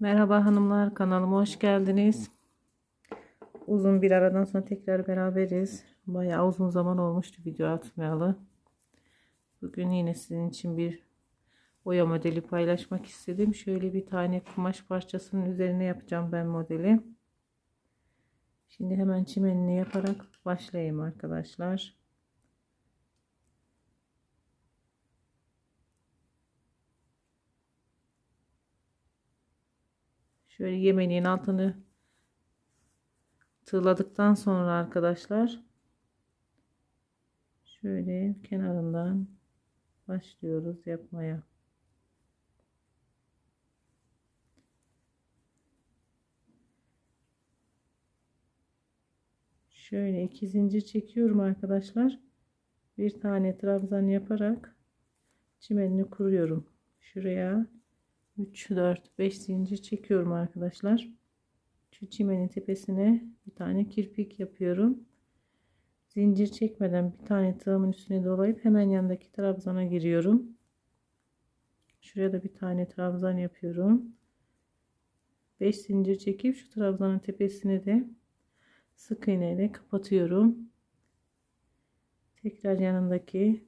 Merhaba hanımlar kanalıma hoş geldiniz. Uzun bir aradan sonra tekrar beraberiz. Bayağı uzun zaman olmuştu video atmayalı. Bugün yine sizin için bir oya modeli paylaşmak istedim. Şöyle bir tane kumaş parçasının üzerine yapacağım ben modeli. Şimdi hemen çimenini yaparak başlayayım arkadaşlar. Şöyle yemeğin altını tığladıktan sonra arkadaşlar şöyle kenarından başlıyoruz yapmaya. Şöyle iki zincir çekiyorum arkadaşlar. Bir tane trabzan yaparak çimenini kuruyorum. Şuraya 3 4 5 zincir çekiyorum arkadaşlar. Şu çimenin tepesine bir tane kirpik yapıyorum. Zincir çekmeden bir tane tığımın üstüne dolayıp hemen yanındaki trabzana giriyorum. Şuraya da bir tane trabzan yapıyorum. 5 zincir çekip şu trabzanın tepesine de sık iğne ile kapatıyorum. Tekrar yanındaki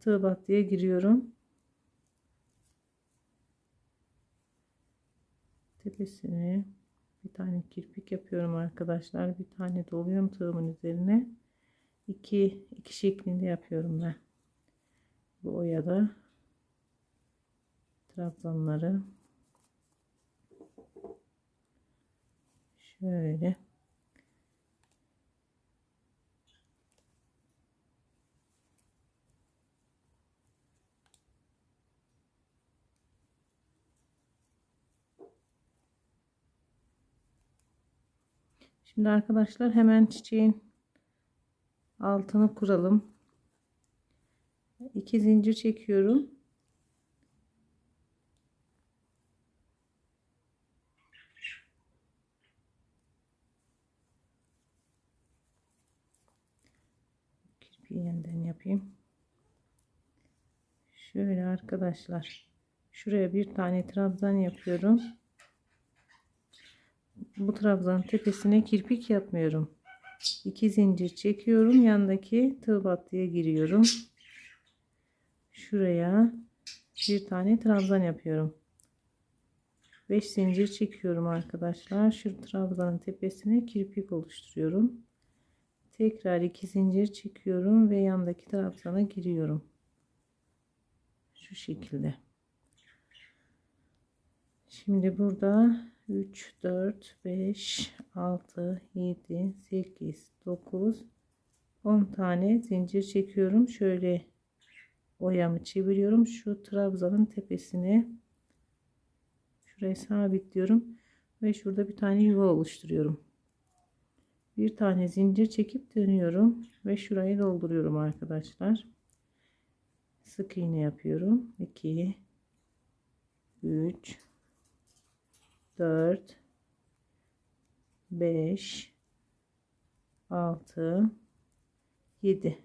tığ battıya giriyorum. Tepesine bir tane kirpik yapıyorum arkadaşlar. Bir tane doluyorum tığımın üzerine. iki iki şeklinde yapıyorum ben. Bu oyada trabzanları şöyle Şimdi arkadaşlar hemen çiçeğin altını kuralım. İki zincir çekiyorum. Kirpiği yeniden yapayım. Şöyle arkadaşlar. Şuraya bir tane trabzan yapıyorum bu trabzanın tepesine kirpik yapmıyorum. 2 zincir çekiyorum. Yandaki tığ battıya giriyorum. Şuraya bir tane trabzan yapıyorum. 5 zincir çekiyorum arkadaşlar. Şu trabzanın tepesine kirpik oluşturuyorum. Tekrar 2 zincir çekiyorum ve yandaki trabzana giriyorum. Şu şekilde. Şimdi burada 3, 4, 5, 6, 7, 8, 9, 10 tane zincir çekiyorum. Şöyle oyamı çeviriyorum. Şu trabzanın tepesine şurayı sabitliyorum. Ve şurada bir tane yuva oluşturuyorum. Bir tane zincir çekip dönüyorum. Ve şurayı dolduruyorum arkadaşlar. Sık iğne yapıyorum. 2, 3, 4 5 6 7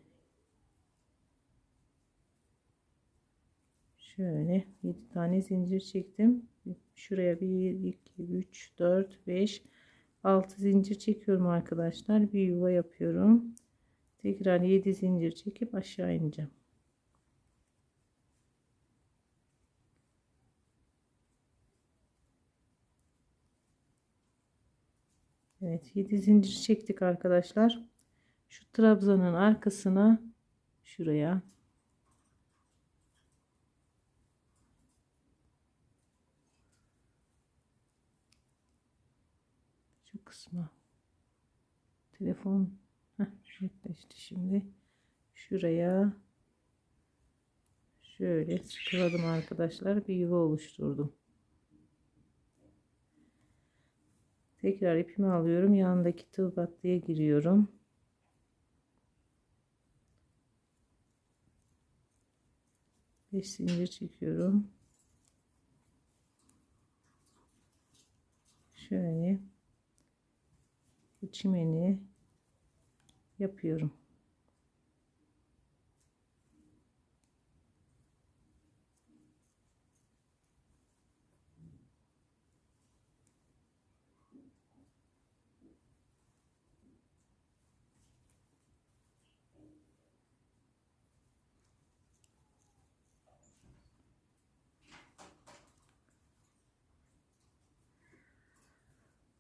şöyle 7 tane zincir çektim. Şuraya 1 2 3 4 5 6 zincir çekiyorum arkadaşlar. Bir yuva yapıyorum. Tekrar 7 zincir çekip aşağı ineceğim Evet 7 zincir çektik arkadaşlar. Şu trabzanın arkasına şuraya. Şu kısma. Telefon netleşti şimdi. Şuraya. Şöyle sıkıladım arkadaşlar. Bir yuva oluşturdum Tekrar ipimi alıyorum. Yanındaki tığ battıya giriyorum. Beş zincir çekiyorum. Şöyle çimeni yapıyorum.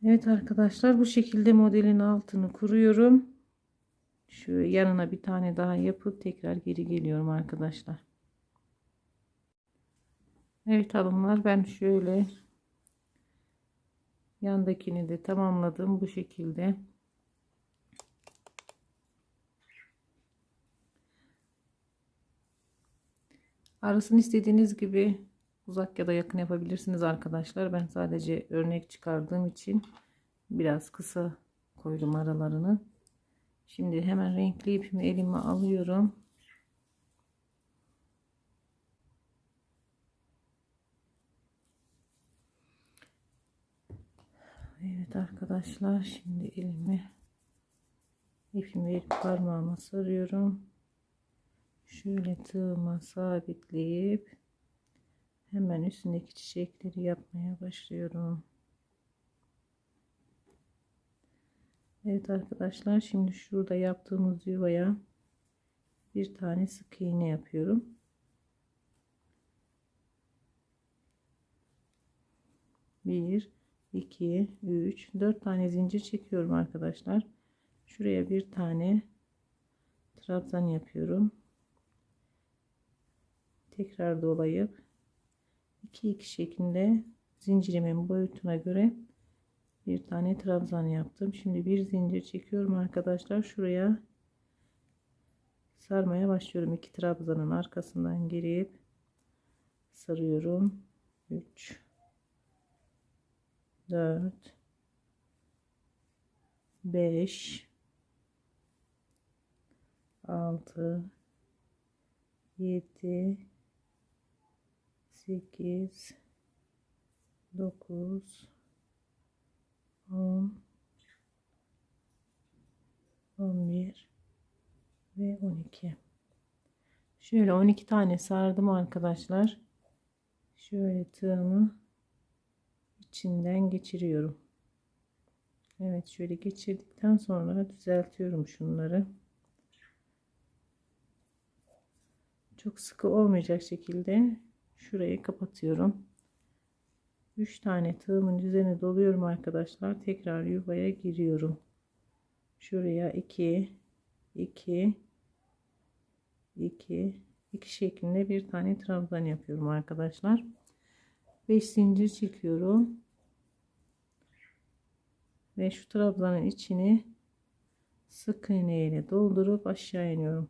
Evet arkadaşlar bu şekilde modelin altını kuruyorum. Şu yanına bir tane daha yapıp tekrar geri geliyorum arkadaşlar. Evet hanımlar ben şöyle yandakini de tamamladım bu şekilde. Arasını istediğiniz gibi uzak ya da yakın yapabilirsiniz arkadaşlar. Ben sadece örnek çıkardığım için biraz kısa koydum aralarını. Şimdi hemen renkli ipimi elime alıyorum. Evet arkadaşlar şimdi elimi ipimi parmağıma sarıyorum. Şöyle tığıma sabitleyip hemen üstündeki çiçekleri yapmaya başlıyorum. Evet arkadaşlar şimdi şurada yaptığımız yuvaya bir tane sık iğne yapıyorum. Bir, iki, üç, dört tane zincir çekiyorum arkadaşlar. Şuraya bir tane trabzan yapıyorum. Tekrar dolayıp 2 2 şeklinde zincirimin boyutuna göre bir tane trabzan yaptım. Şimdi bir zincir çekiyorum arkadaşlar. Şuraya sarmaya başlıyorum. iki trabzanın arkasından girip sarıyorum. 3 4 5 6 7 8 9 10 11 ve 12 şöyle 12 tane sardım arkadaşlar. Şöyle tığımı içinden geçiriyorum. Evet şöyle geçirdikten sonra düzeltiyorum şunları. Çok sıkı olmayacak şekilde şurayı kapatıyorum. 3 tane tığımın üzerine doluyorum arkadaşlar. Tekrar yuvaya giriyorum. Şuraya 2 2 2 2 şeklinde bir tane trabzan yapıyorum arkadaşlar. 5 zincir çekiyorum. Ve şu trabzanın içini sık iğne ile doldurup aşağı iniyorum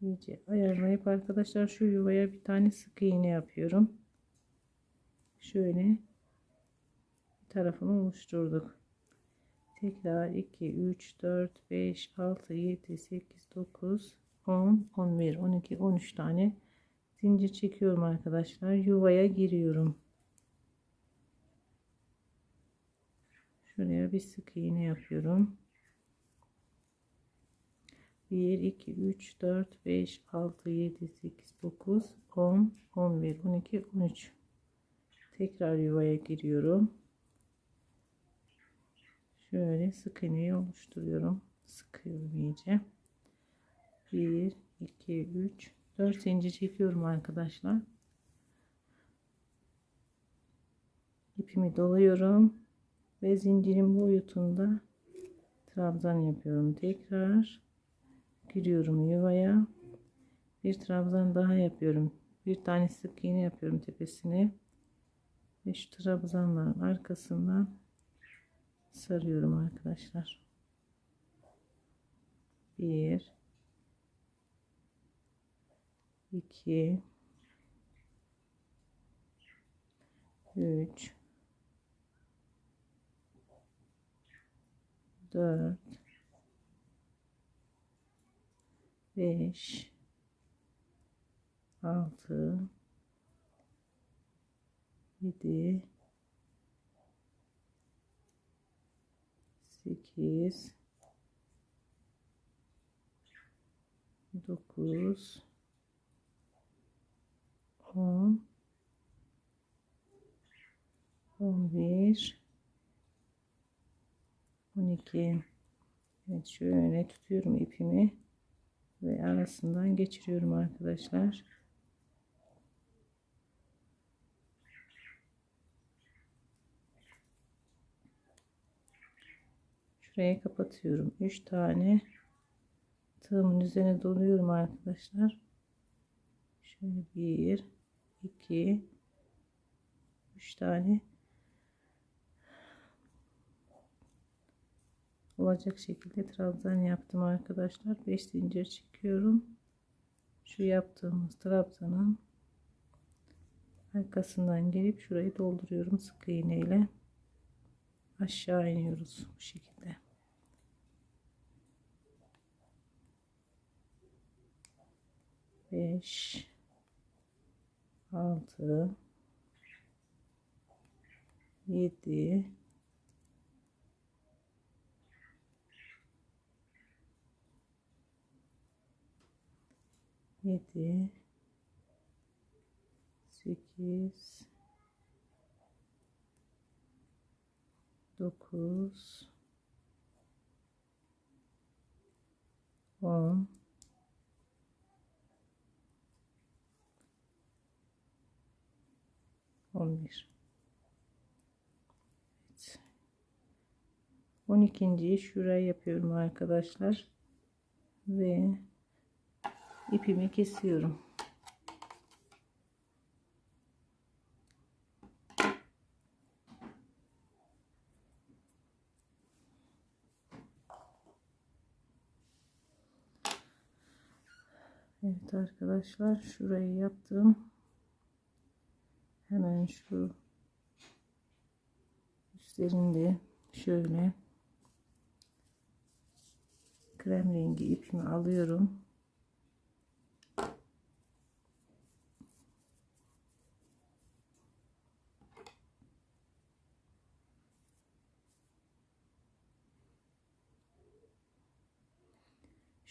iyice ayarlayıp arkadaşlar şu yuvaya bir tane sık iğne yapıyorum. Şöyle tarafını oluşturduk. Tekrar 2 3 4 5 6 7 8 9 10 11 12 13 tane zincir çekiyorum arkadaşlar. Yuvaya giriyorum. Şuraya bir sık iğne yapıyorum 1 2 3 4 5 6 7 8 9 10 11 12 13 tekrar yuvaya giriyorum. Şöyle sık iğneyi oluşturuyorum. Sıkıyorum iyice. 1 2 3 4 zincir çekiyorum arkadaşlar. İpimi doluyorum ve zincirin boyutunda trabzan yapıyorum tekrar giriyorum yuvaya. Bir trabzan daha yapıyorum. Bir tane sık iğne yapıyorum tepesine. Ve şu trabzanların arkasından sarıyorum arkadaşlar. Bir, iki, üç, dört, 5 6 7 8 9 10 11 12 Evet şöyle tutuyorum ipimi ve arasından geçiriyorum arkadaşlar. Şuraya kapatıyorum. 3 tane tığımın üzerine doluyorum arkadaşlar. Şöyle 1 2 3 tane olacak şekilde trabzan yaptım arkadaşlar. 5 zincir çekiyorum. Şu yaptığımız trabzanın arkasından gelip şurayı dolduruyorum sık iğne ile aşağı iniyoruz bu şekilde. Beş altı yedi yedi. Sekiz. Dokuz. On. On bir. Evet. on ikinciyi şuraya yapıyorum arkadaşlar. Ve ipimi kesiyorum. Evet arkadaşlar şurayı yaptım. Hemen şu üstlerinde şöyle krem rengi ipimi alıyorum.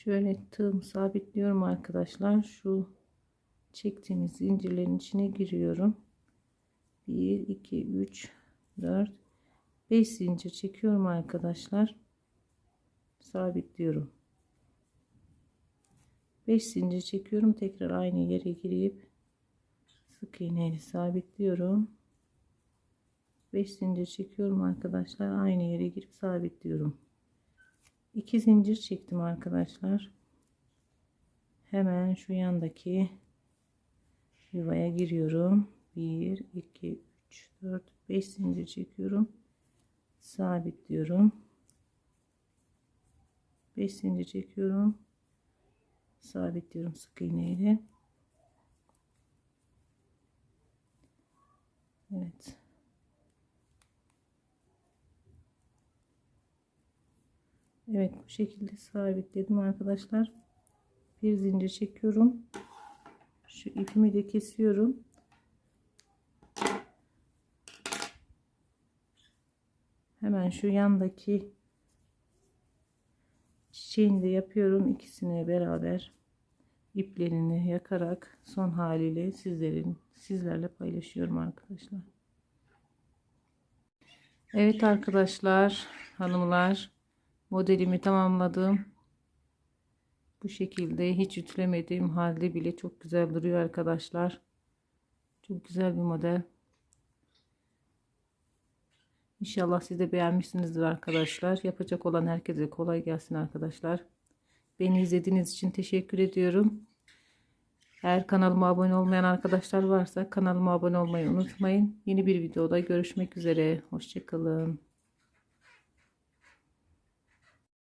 Şöyle tığım sabitliyorum arkadaşlar. Şu çektiğimiz zincirlerin içine giriyorum. 1 2 3 4 5 zincir çekiyorum arkadaşlar. Sabitliyorum. 5 zincir çekiyorum. Tekrar aynı yere girip sık iğneyle sabitliyorum. 5 zincir çekiyorum arkadaşlar. Aynı yere girip sabitliyorum. 2 zincir çektim arkadaşlar. Hemen şu yandaki yuvaya giriyorum. 1 2 3 4 5 zincir çekiyorum. Sabitliyorum. 5 zincir çekiyorum. Sabitliyorum sık iğne ile. Evet. Evet bu şekilde sabitledim arkadaşlar. Bir zincir çekiyorum. Şu ipimi de kesiyorum. Hemen şu yandaki çiçeğini de yapıyorum. İkisini beraber iplerini yakarak son haliyle sizlerin sizlerle paylaşıyorum arkadaşlar. Evet arkadaşlar, hanımlar modelimi tamamladım. Bu şekilde hiç ütülemediğim halde bile çok güzel duruyor arkadaşlar. Çok güzel bir model. İnşallah siz de beğenmişsinizdir arkadaşlar. Yapacak olan herkese kolay gelsin arkadaşlar. Beni izlediğiniz için teşekkür ediyorum. Eğer kanalıma abone olmayan arkadaşlar varsa kanalıma abone olmayı unutmayın. Yeni bir videoda görüşmek üzere. Hoşçakalın.